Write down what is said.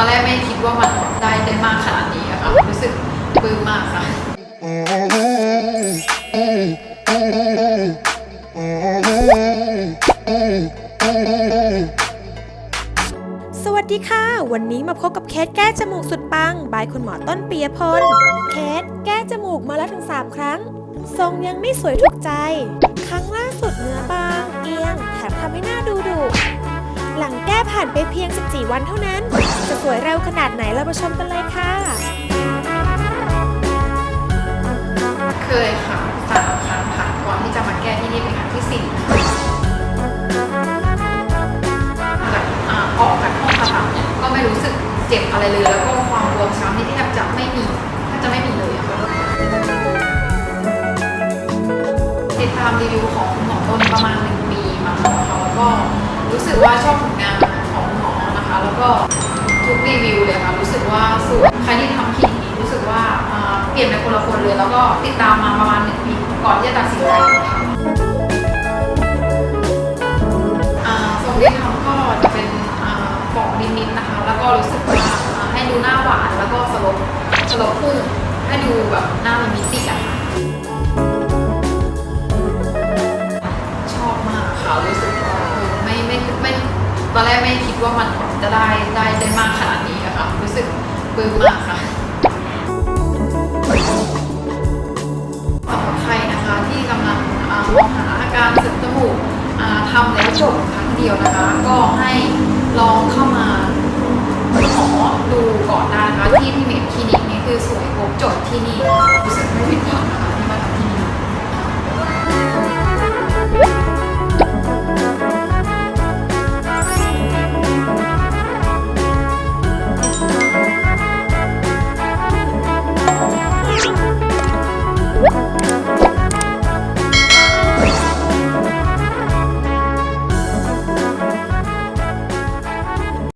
อนแรกไม่คิดว่ามันได้ได้มากขนาดนี้ค่ะรู้สึกปลื้มมากค่ะสวัสดีค่ะ วันนี้มาพบกับเคสแก้จมูกสุดปัง บายคุณหมอต้นปียพล เคสแก้จมูกมาแล้วถึง 3 ครั้ง ทรงยังไม่สวยถูกใจ ครั้งล่าสุดเนื้อบาง เอียง แถมทำให้หน้าดูดุหลังแก้ผ่านไปเพียง 14 วันเท่านั้น สวยเร็วขนาดไหนเรามาชมกันเลยค่ะ เคยค่ะสามครั้งค่ะก่อนที่จะมาแก้ที่นี่เป็นครั้งที่สี่แบบอ่าออกจากห้องผ่าตัดเนี่ยก็ไม่รู้สึกเจ็บอะไรเลย แล้วก็ความบวมช้ำนี่แทบจะไม่มีแทบจะไม่มีเลยอะค่ะติดตามรีวิวของคุณหมอต้นประมาณหนึ่งปีมาค่ะแล้วก็รู้สึกว่าชอบผลงานของหมอนะคะ แล้วก็ ทุกรีวิวเลยค่ะ รู้สึกว่าสวยใครที่ทำคลินิกนี้รู้สึกว่าเปลี่ยนเป็นคนละคนเลย แล้วก็ติดตามมาประมาณหนึ่งปีก่อนที่จะตัดสินใจทรงที่ทำก็จะเป็นอ่าฟองนิดๆนะคะ แล้วก็รู้สึกว่าอ่าให้ดูหน้าหวานแล้วก็สลบสลบพุ่งให้ดูแบบหน้ามีมิติอะค่ะ อนแรกไม่คิดว่ามันจะได้ได้ได้มากขนาดนี้นะคะรู้สึกปื้มมากค่ะสำหรับใครนะคะที่กำลังมอาการติมจมูกทำแล้วจบครั้งเดียวนะคะ ก็ให้ลองเข้ามาขอดูก่อนได้นะคะที่พี่เมทคลินิกนี่คือสวยครบจบที่นี่